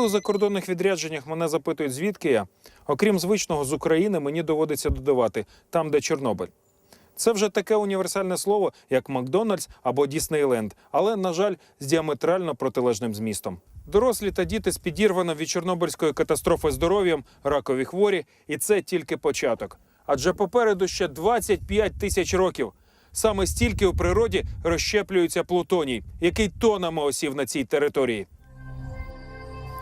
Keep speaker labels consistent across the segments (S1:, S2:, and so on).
S1: У закордонних відрядженнях мене запитують, звідки я, окрім звичного з України, мені доводиться додавати там, де Чорнобиль. Це вже таке універсальне слово, як Макдональдс або Діснейленд, але, на жаль, з діаметрально протилежним змістом. Дорослі та діти з підірваним від Чорнобильської катастрофи здоров'ям, ракові хворі, і це тільки початок. Адже попереду ще 25 тисяч років. Саме стільки у природі розщеплюється плутоній, який тонами осів на цій території.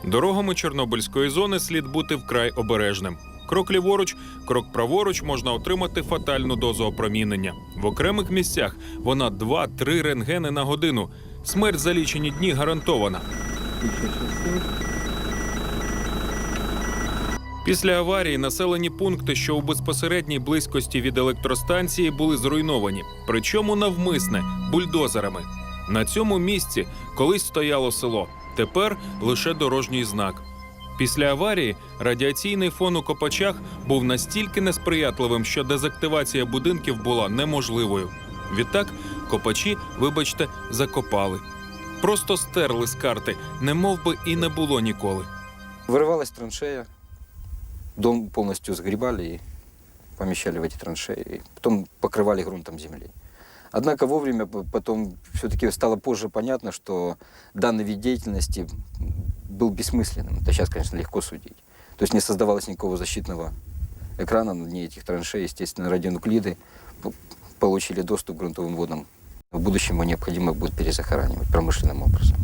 S1: Дорогами Чорнобильської зони слід бути вкрай обережним. Крок ліворуч, крок праворуч можна отримати фатальну дозу опромінення. В окремих місцях вона 2-3 рентгени на годину. Смерть за лічені дні гарантована. Після аварії населені пункти, що у безпосередній близькості від електростанції, були зруйновані, причому навмисне бульдозерами. На цьому місці колись стояло село. Тепер лише дорожній знак. Після аварії радіаційний фон у Копачах був настільки несприятливим, що дезактивація будинків була неможливою. Відтак копачі, вибачте, закопали. Просто стерли з карти, немов би і не було ніколи.
S2: Вырывалась траншея, дом полностью сгребали и помещали в эти траншеи, и потом покрывали грунтом земли. Однако вовремя п- потом все-таки стало позже понятно, что данный вид деятельности был бессмысленным. Это сейчас, конечно, легко судить. То есть не создавалось никакого защитного экрана на дне этих траншей. Естественно, радионуклиды п- получили доступ к грунтовым водам. В будущем его необходимо будет перезахоранивать промышленным образом.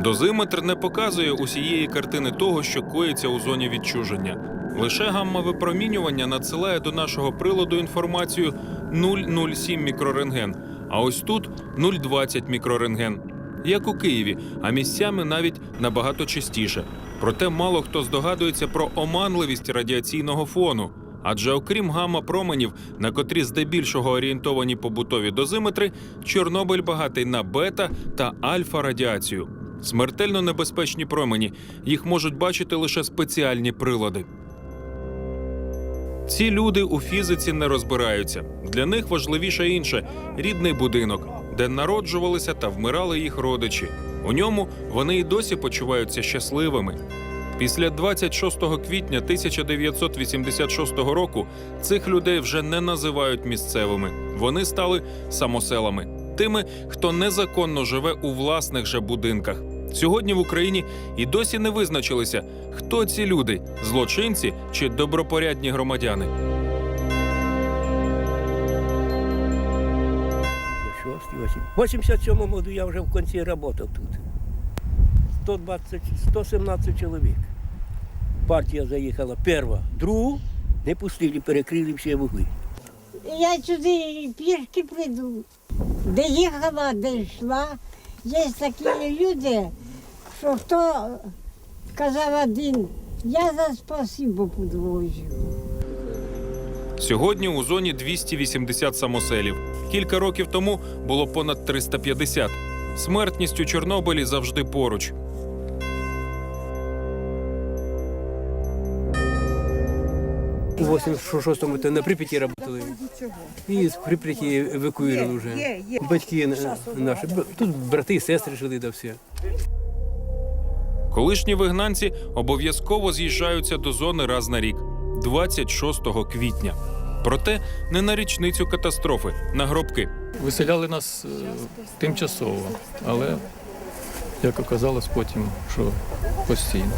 S1: Дозиметр не показує усієї картини того, що коїться у зоні відчуження. Лише гамма-випромінювання надсилає до нашого приладу інформацію 0,07 мікрорентген, а ось тут 0,20 мікрорентген. Як у Києві, а місцями навіть набагато частіше. Проте мало хто здогадується про оманливість радіаційного фону. Адже окрім гамма-променів, на котрі здебільшого орієнтовані побутові дозиметри, Чорнобиль багатий на бета та альфа-радіацію. Смертельно небезпечні промені. Їх можуть бачити лише спеціальні прилади. Ці люди у фізиці не розбираються. Для них важливіше інше рідний будинок, де народжувалися та вмирали їх родичі. У ньому вони й досі почуваються щасливими. Після 26 квітня 1986 року цих людей вже не називають місцевими. Вони стали самоселами, тими, хто незаконно живе у власних же будинках. Сьогодні в Україні і досі не визначилися, хто ці люди злочинці чи добропорядні громадяни.
S3: В 87 году я вже в кінці працював тут. 120, 117 чоловік. Партія заїхала перша, другу не пустили, перекрили всі вугли.
S4: Я сюди пішки прийду. Де їхала, де йшла. Є такі люди, що хто казав один, я за спасибо подвожу.
S1: Сьогодні у зоні 280 самоселів. Кілька років тому було понад 350. Смертність у Чорнобилі завжди поруч.
S3: У 86-му то на Прип'яті працювали. І з Прип'яті евакуювали вже. Батьки наші. Тут брати і сестри жили да все.
S1: Колишні вигнанці обов'язково з'їжджаються до зони раз на рік 26 квітня. Проте не на річницю катастрофи, на гробки.
S5: Виселяли нас е, тимчасово, але як оказалось потім, що постійно.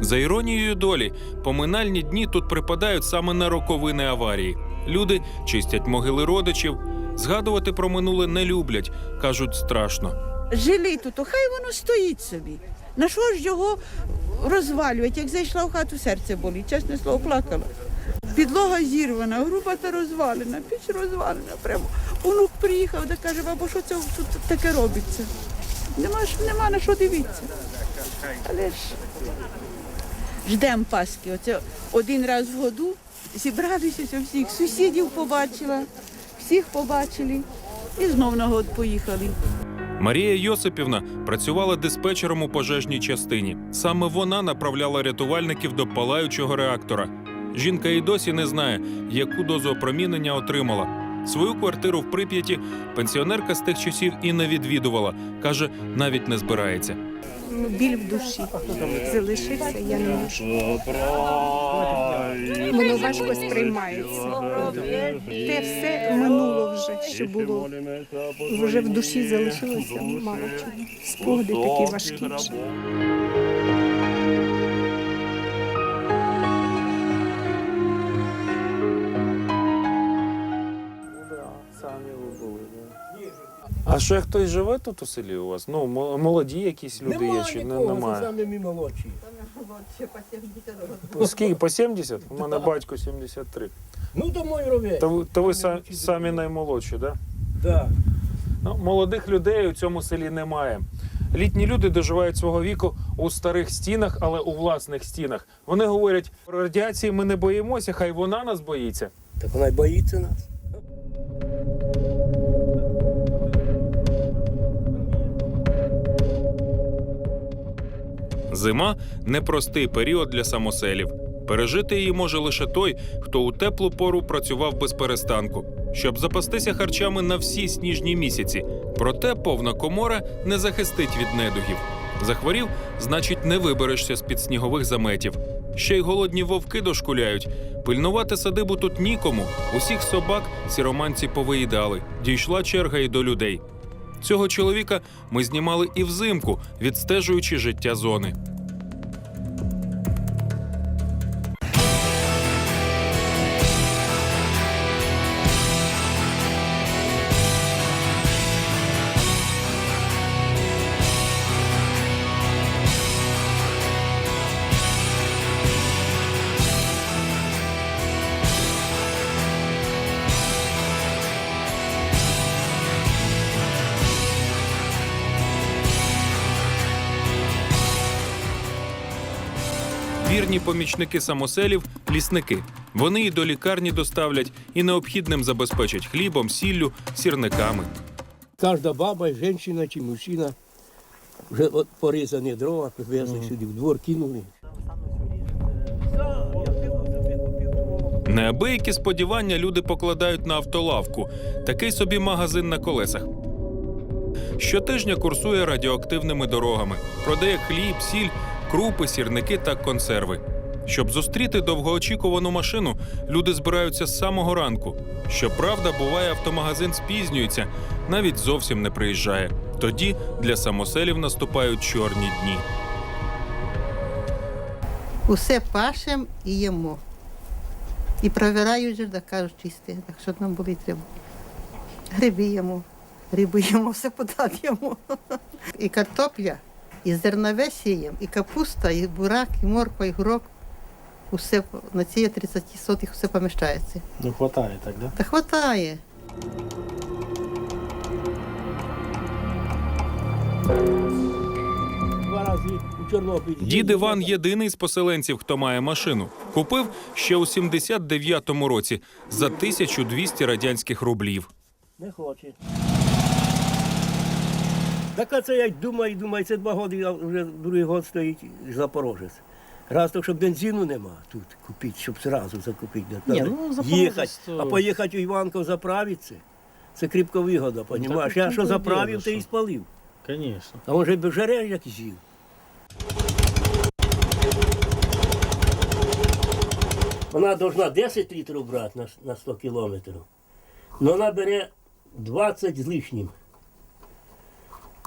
S1: За іронією долі, поминальні дні тут припадають саме на роковини аварії. Люди чистять могили родичів, згадувати про минуле не люблять, кажуть страшно.
S6: жили тут, то хай воно стоїть собі. На що ж його розвалювати? Як зайшла в хату, серце болить, чесне слово, плакала. Підлога зірвана, груба та розвалена, піч розвалена. Прямо онук приїхав та каже, бабо, що це тут таке робиться? Нема, нема на що дивитися. Але ж ждемо Пасхи. Оце один раз в году зібралися всіх, сусідів побачила, всіх побачили і знов на год поїхали.
S1: Марія Йосипівна працювала диспетчером у пожежній частині. Саме вона направляла рятувальників до палаючого реактора. Жінка і досі не знає, яку дозу опромінення отримала. Свою квартиру в Прип'яті пенсіонерка з тих часів і не відвідувала. каже, навіть не збирається.
S7: Біль в душі залишився, я не можу. Воно важко сприймається. Те все минуло вже, що було. Вже в душі залишилося мало чого. Спогади такі важкі
S8: А ще хтось живе тут у селі у вас? Ну, мо- молоді якісь люди є чи не, немає?
S3: самі мій молодші.
S8: Ну, Скільки? По 70? У мене батько 73.
S3: Ну, то мой ровець.
S8: То, ви- то ви са- самі наймолодші, так? Да?
S3: Да.
S8: Ну, молодих людей у цьому селі немає. Літні люди доживають свого віку у старих стінах, але у власних стінах. Вони говорять, про радіації ми не боїмося, хай вона нас боїться.
S3: Так вона й боїться нас.
S1: Зима непростий період для самоселів. Пережити її може лише той, хто у теплу пору працював без перестанку, щоб запастися харчами на всі сніжні місяці. Проте повна комора не захистить від недугів. Захворів, значить, не виберешся з під снігових заметів. Ще й голодні вовки дошкуляють. Пильнувати садибу тут нікому. Усіх собак сіроманці повиїдали. Дійшла черга і до людей. Цього чоловіка ми знімали і взимку, відстежуючи життя зони. Вірні помічники самоселів лісники. Вони і до лікарні доставлять, і необхідним забезпечать хлібом, сіллю, сірниками.
S3: Кожна баба, жінка чи мужчина вже от порізані дрова, привезли сюди, в двор кинули.
S1: Неабиякі сподівання люди покладають на автолавку, такий собі магазин на колесах. Щотижня курсує радіоактивними дорогами, продає хліб, сіль, крупи, сірники та консерви. Щоб зустріти довгоочікувану машину, люди збираються з самого ранку. Щоправда, буває, автомагазин спізнюється, навіть зовсім не приїжджає. Тоді для самоселів наступають чорні дні.
S9: Усе пашем і їмо. І провірають же, да кажуть чисте, так що нам болить треба. Гриби їмо, їмо, все подаємо. І картопля, і зернове сіємо, і капуста, і бурак, і морква, і гурок. Усе на ці 30 сотих все поміщається.
S8: Ну, хватає так, да?
S9: Та хватає.
S3: Два рази у Чорнобилі.
S1: Дід Іван єдиний з поселенців, хто має машину. Купив ще у 79-му році за 1200 радянських рублів.
S3: Не хоче. Так а це я й думаю, думаю, це два роки, а вже другий год стоїть Запорожець. Раз то, що бензину нема тут купити, щоб зразу закупити.
S8: Ні,
S3: Надо
S8: ну, Запорожець
S3: їхати,
S8: то-
S3: а поїхати у Іванков заправитися. Це кріпко вигода, розумієш?
S8: так
S3: Я що заправив, то і спалив.
S8: Звісно.
S3: А може б жаре як з'їв. Вона повинна 10 літрів брати на, на 100 кілометрів. Але вона бере 20 з лишнім.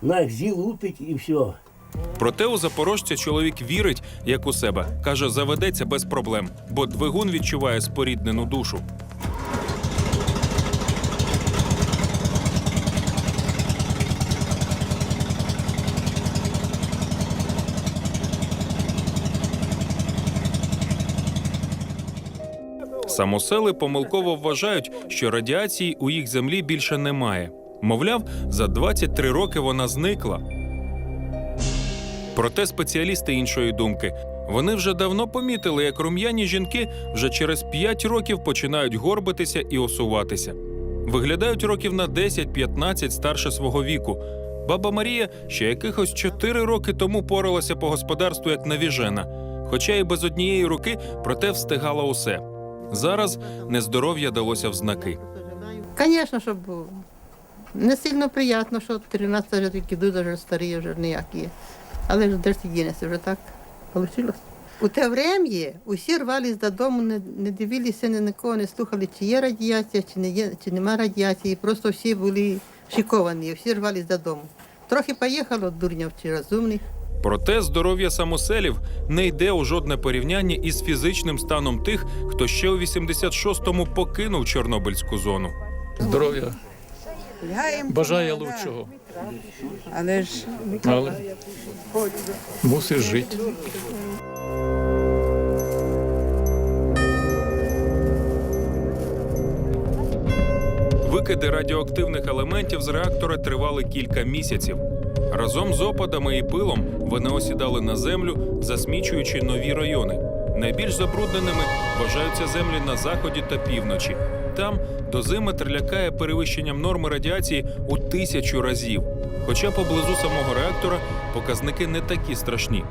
S3: На їх лупить і все.
S1: Проте у запорожця чоловік вірить, як у себе. Каже, заведеться без проблем, бо двигун відчуває споріднену душу. Самосели помилково вважають, що радіації у їх землі більше немає. Мовляв, за 23 роки вона зникла. Проте спеціалісти іншої думки. Вони вже давно помітили, як рум'яні жінки вже через 5 років починають горбитися і осуватися. Виглядають років на 10-15 старше свого віку. Баба Марія ще якихось 4 роки тому поралася по господарству як навіжена, хоча і без однієї руки, проте встигала усе. Зараз нездоров'я далося в знаки.
S9: Звісно, щоб. Не сильно приємно, що 13 вже такі дуже вже старі, вже ніякі. Але ж де ж ти дінешся, вже так вийшло. У те врем'я усі рвались додому, не, не дивилися ні на кого, не слухали, чи є радіація, чи, не є, чи нема радіації. Просто всі були шиковані, всі рвались додому. Трохи поїхало дурнів чи розумних.
S1: Проте здоров'я самоселів не йде у жодне порівняння із фізичним станом тих, хто ще у 86-му покинув Чорнобильську зону.
S5: Здоров'я бажає лучшого,
S6: Але ж
S5: але мусиш жити.
S1: Викиди радіоактивних елементів з реактора тривали кілька місяців. Разом з опадами і пилом вони осідали на землю, засмічуючи нові райони. Найбільш забрудненими вважаються землі на заході та півночі. Там дозиметр лякає перевищенням норми радіації у тисячу разів. Хоча поблизу самого реактора показники не такі страшні.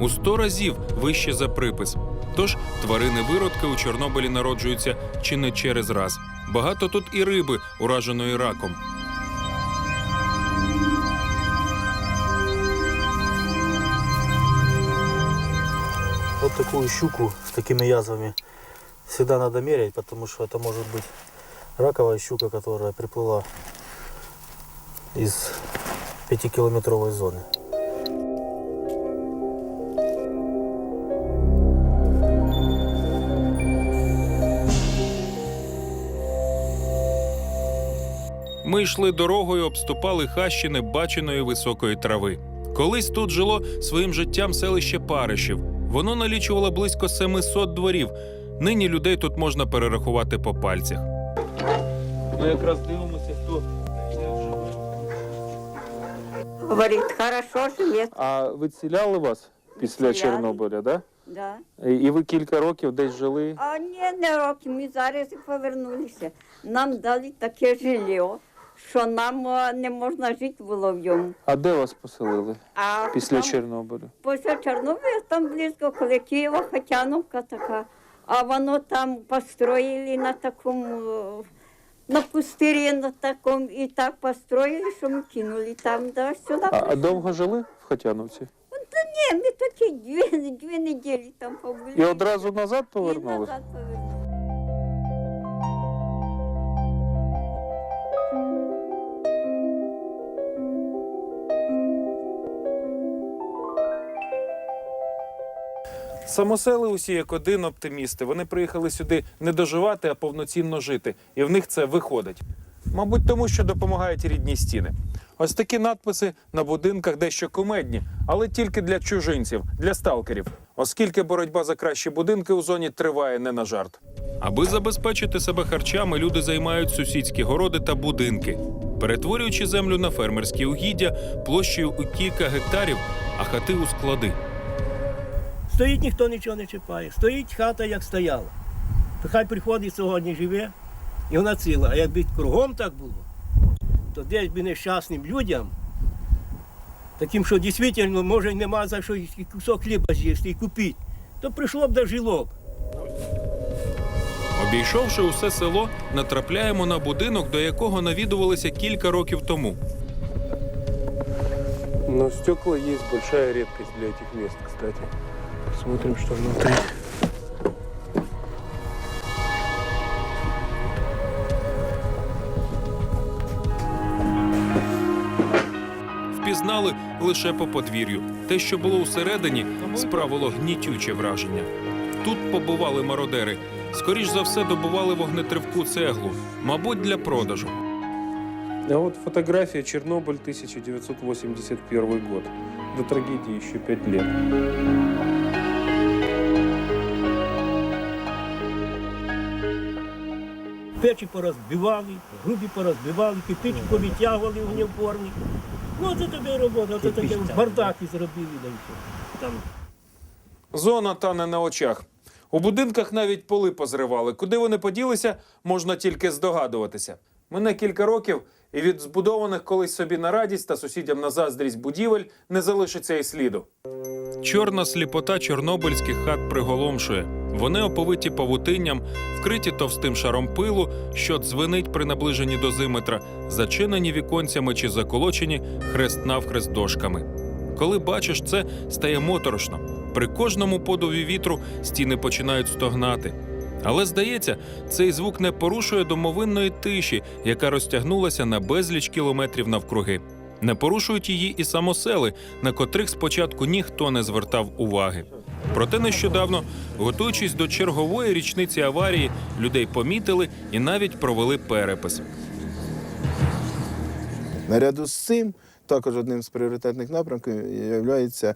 S1: У сто разів вище за припис. Тож тварини виродки у Чорнобилі народжуються чи не через раз. Багато тут і риби, ураженої раком.
S10: Вот такую щуку с такими язвами всегда надо мерять, потому что это может быть раковая щука, которая приплыла из пятикилометровой зоны.
S1: Ми йшли дорогою, обступали хащини баченої високої трави. Колись тут жило своїм життям селище Паришів. Воно налічувало близько 700 дворів. Нині людей тут можна перерахувати по пальцях.
S8: Ми якраз дивимося, хто
S4: Говорить, хорошо живе.
S8: А відселяли вас після
S4: Відселяли.
S8: Чорнобиля, да?
S4: Да.
S8: І ви кілька років десь жили.
S4: А ні, не роки, ми зараз і повернулися. Нам дали таке жилье, що нам е, не можна жити було в ньому.
S8: А де вас поселили
S4: А
S8: після
S4: там,
S8: Чорнобиля?
S4: Після Чорнобиля там близько коло Києва, Хотяновка така. А воно там построїли на такому, на пустирі на такому, і так построїли, що ми кинули там, да, сюди.
S8: А, а довго жили в Хотяновці?
S4: Та Ні, ми такі дві, дві неділі там побули.
S8: І одразу назад
S4: І назад повернули.
S8: Самосели усі як один оптимісти. Вони приїхали сюди не доживати, а повноцінно жити. І в них це виходить. Мабуть, тому що допомагають рідні стіни. Ось такі надписи на будинках дещо кумедні, але тільки для чужинців, для сталкерів, оскільки боротьба за кращі будинки у зоні триває не на жарт.
S1: Аби забезпечити себе харчами, люди займають сусідські городи та будинки, перетворюючи землю на фермерські угіддя площею у кілька гектарів, а хати у склади.
S3: Стоїть ніхто нічого не чіпає. Стоїть хата, як стояла. То хай приходить сьогодні живе, і вона ціла. А якби кругом так було, то десь би нещасним людям, таким, що дійсно, може, нема за що і кусок хліба з'їсти і купити, то прийшло б да жило б.
S1: Обійшовши усе село, натрапляємо на будинок, до якого навідувалися кілька років тому.
S8: Но стекла есть большая редкость для этих мест, кстати. Посмотрим, что внутри.
S1: Впізнали лише по подвір'ю. Те, що було всередині, справило гнітюче враження. Тут побували мародери. Скоріш за все, добували вогнетривку цеглу, мабуть, для продажу.
S8: А вот фотография Чернобыль 1981 год. До трагедии еще пять лет.
S3: Печі порозбивали, грубі порозбивали, кипичі повитягували вогнеупорні. Ну, це тобі робота, це таке бардаки зробили. І зробили. Там
S8: Зона тане на очах. У будинках навіть поли позривали. Куди вони поділися, можна тільки здогадуватися. Мене кілька років, і від збудованих колись собі на радість та сусідям на заздрість будівель не залишиться і сліду.
S1: Чорна сліпота чорнобильських хат приголомшує. Вони оповиті павутинням, вкриті товстим шаром пилу, що дзвенить при наближенні дозиметра, зачинені віконцями чи заколочені хрест навхрест дошками. Коли бачиш це, стає моторошно. При кожному подуві вітру стіни починають стогнати. Але здається, цей звук не порушує домовинної тиші, яка розтягнулася на безліч кілометрів навкруги. Не порушують її і самосели, на котрих спочатку ніхто не звертав уваги. Проте нещодавно, готуючись до чергової річниці аварії, людей помітили і навіть провели перепис.
S11: Наряду з цим також одним з пріоритетних напрямків є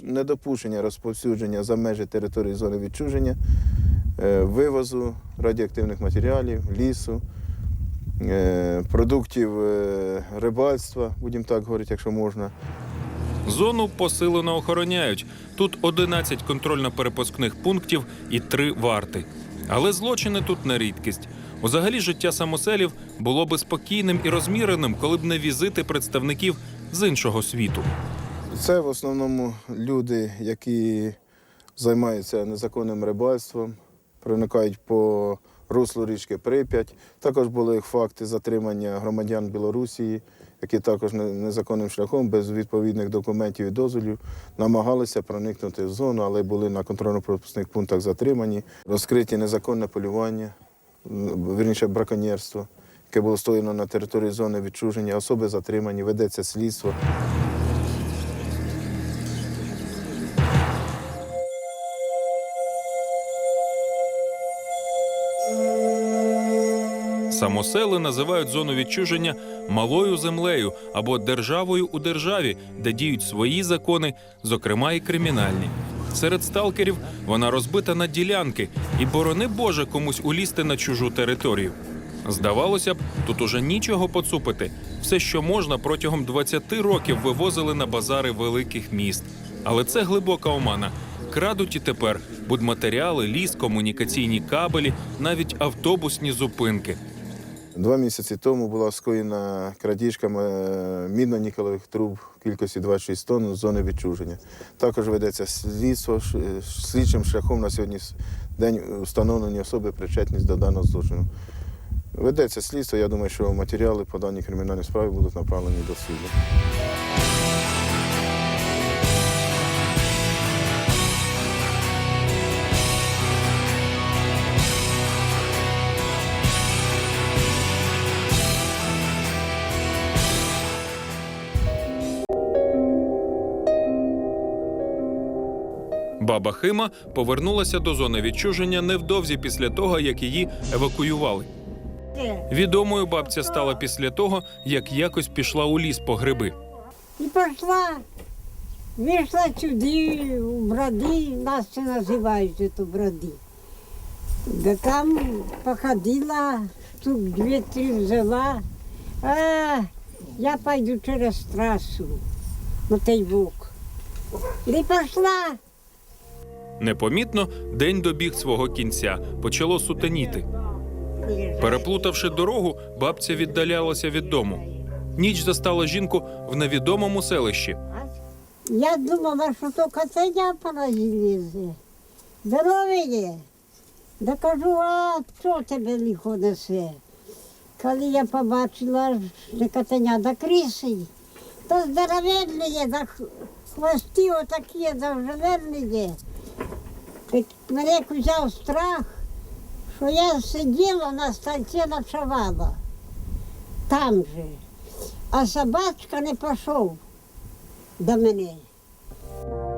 S11: недопущення розповсюдження за межі території зони відчуження, вивозу радіоактивних матеріалів, лісу, е, продуктів е, рибальства, будемо так говорити, якщо можна.
S1: Зону посилено охороняють. Тут 11 контрольно-перепускних пунктів і 3 варти. Але злочини тут не рідкість. Узагалі життя самоселів було би спокійним і розміреним, коли б не візити представників з іншого світу.
S11: Це в основному люди, які займаються незаконним рибальством, проникають по руслу річки Прип'ять. Також були факти затримання громадян Білорусі, які також незаконним шляхом, без відповідних документів і дозволів, намагалися проникнути в зону, але були на контрольно-пропускних пунктах затримані. Розкриті незаконне полювання, вірніше браконьєрство, яке було стоєно на території зони відчуження. Особи затримані, ведеться слідство.
S1: Самосели називають зону відчуження малою землею або державою у державі, де діють свої закони, зокрема і кримінальні. Серед сталкерів вона розбита на ділянки, і борони Боже комусь улізти на чужу територію. Здавалося б, тут уже нічого поцупити. Все, що можна, протягом 20 років вивозили на базари великих міст. Але це глибока омана. Крадуть і тепер будматеріали, ліс, комунікаційні кабелі, навіть автобусні зупинки.
S11: Два місяці тому була скоєна крадіжками мідно-нікелевих труб кількості 26 тонн з зони відчуження. Також ведеться слідство слідчим шляхом на сьогодні день встановлені особи причетність до даного злочину. Ведеться слідство. Я думаю, що матеріали по даній кримінальній справі будуть направлені до суду.
S1: Баба Хима повернулася до зони відчуження невдовзі після того, як її евакуювали. Відомою бабця стала після того, як якось пішла у ліс по гриби.
S12: І пішла, вийшла сюди, у броди, нас це називають броди. Да там походила, штук дві-три взяла. А, я пойду через трасу на той бок. І пішла.
S1: Непомітно день добіг свого кінця, почало сутеніти. Переплутавши дорогу, бабця віддалялася від дому. Ніч застала жінку в невідомому селищі.
S12: Я думала, що то котеня лізе. Здорове. Да кажу, а що тебе лихо несе? Коли я побачила, що котеня до кріси, то здоровенне є, да х- хвости отакі здоровенні є. Мене як взяв страх, що я сиділа на станці ночувала. Там же. А собачка не пішов до мене.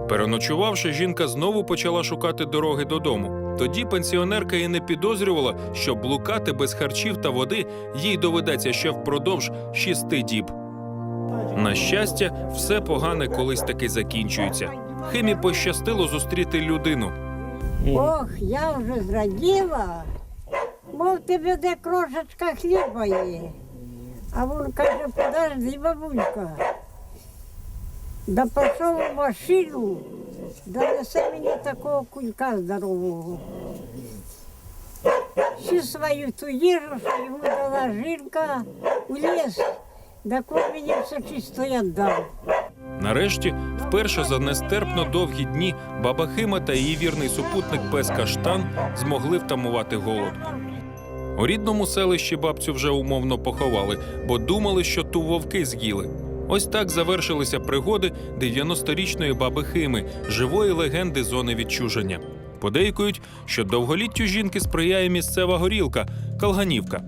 S1: Переночувавши, жінка знову почала шукати дороги додому. Тоді пенсіонерка і не підозрювала, що блукати без харчів та води їй доведеться ще впродовж шести діб. На щастя, все погане колись таки закінчується. Химі пощастило зустріти людину.
S12: Ох, я вже зраділа, мов тебе де крошечка хліба є. А він каже, подожди, бабулька. Да пішов у машину, донесе мені такого кулька здорового. Всю свою ту їжу, що йому дала жінка, у ліс, він мені все чисто віддав.
S1: Нарешті, вперше за нестерпно довгі дні баба Хима та її вірний супутник пес Каштан змогли втамувати голод. У рідному селищі бабцю вже умовно поховали, бо думали, що ту вовки з'їли. Ось так завершилися пригоди 90-річної баби Хими, живої легенди зони відчуження. Подейкують, що довголіттю жінки сприяє місцева горілка калганівка.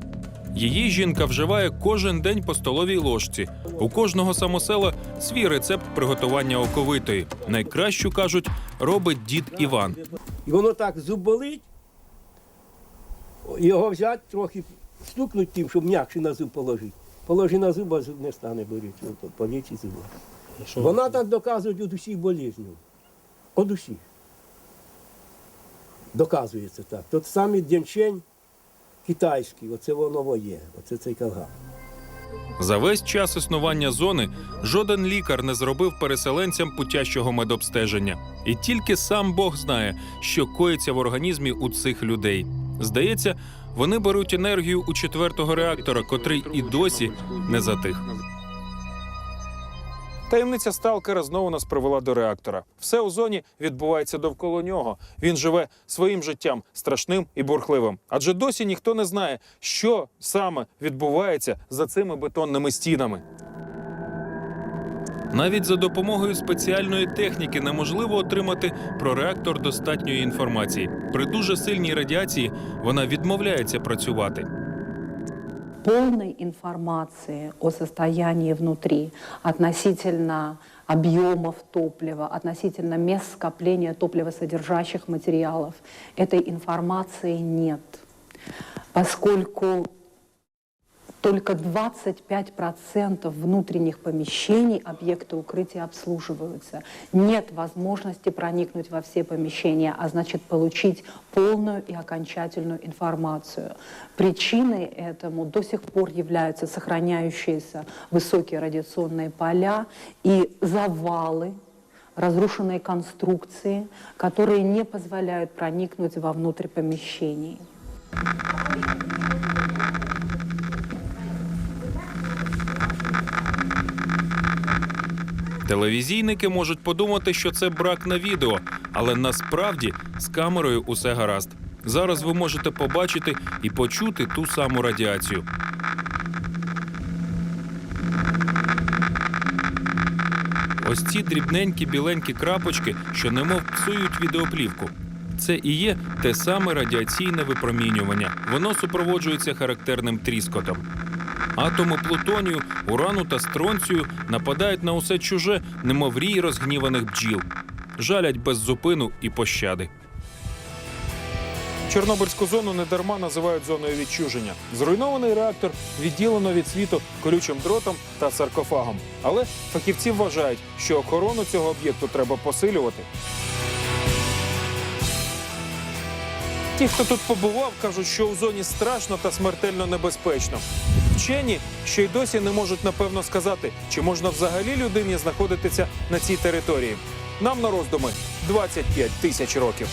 S1: Її жінка вживає кожен день по столовій ложці. У кожного самосела свій рецепт приготування оковитої. Найкращу кажуть, робить дід Іван.
S3: І воно так зуб болить, його взяти трохи, стукнуть тим, щоб м'якше на зуб положити. Положи на зуб, а зуб не стане боліти. Полічі зуба. Вона так доказує від усіх болезнів. Від усіх. Доказується так. Тот самий дянчень китайський, оце воно є, оце цей калган.
S1: За весь час існування зони жоден лікар не зробив переселенцям путящого медобстеження. І тільки сам Бог знає, що коїться в організмі у цих людей. Здається, вони беруть енергію у четвертого реактора, котрий і досі не затих.
S8: Таємниця сталкера знову нас привела до реактора. Все у зоні відбувається довкола нього. Він живе своїм життям страшним і бурхливим. Адже досі ніхто не знає, що саме відбувається за цими бетонними стінами.
S1: Навіть за допомогою спеціальної техніки неможливо отримати про реактор достатньої інформації. При дуже сильній радіації вона відмовляється працювати.
S7: Полной информации о состоянии внутри относительно объемов топлива, относительно мест скопления топливосодержащих материалов, этой информации нет, поскольку только 25% внутренних помещений объекта укрытия обслуживаются. Нет возможности проникнуть во все помещения, а значит получить полную и окончательную информацию. Причиной этому до сих пор являются сохраняющиеся высокие радиационные поля и завалы, разрушенные конструкции, которые не позволяют проникнуть вовнутрь помещений.
S1: Телевізійники можуть подумати, що це брак на відео, але насправді з камерою усе гаразд. Зараз ви можете побачити і почути ту саму радіацію. Ось ці дрібненькі біленькі крапочки, що немов псують відеоплівку. Це і є те саме радіаційне випромінювання. Воно супроводжується характерним тріскотом. Атоми плутонію, урану та стронцію нападають на усе чуже, немов рій розгніваних бджіл, жалять без зупину і пощади.
S8: Чорнобильську зону недарма називають зоною відчуження. Зруйнований реактор відділено від світу колючим дротом та саркофагом. Але фахівці вважають, що охорону цього об'єкту треба посилювати. Ті, хто тут побував, кажуть, що у зоні страшно та смертельно небезпечно. Вчені, що й досі не можуть напевно сказати, чи можна взагалі людині знаходитися на цій території. Нам на роздуми 25 тисяч років.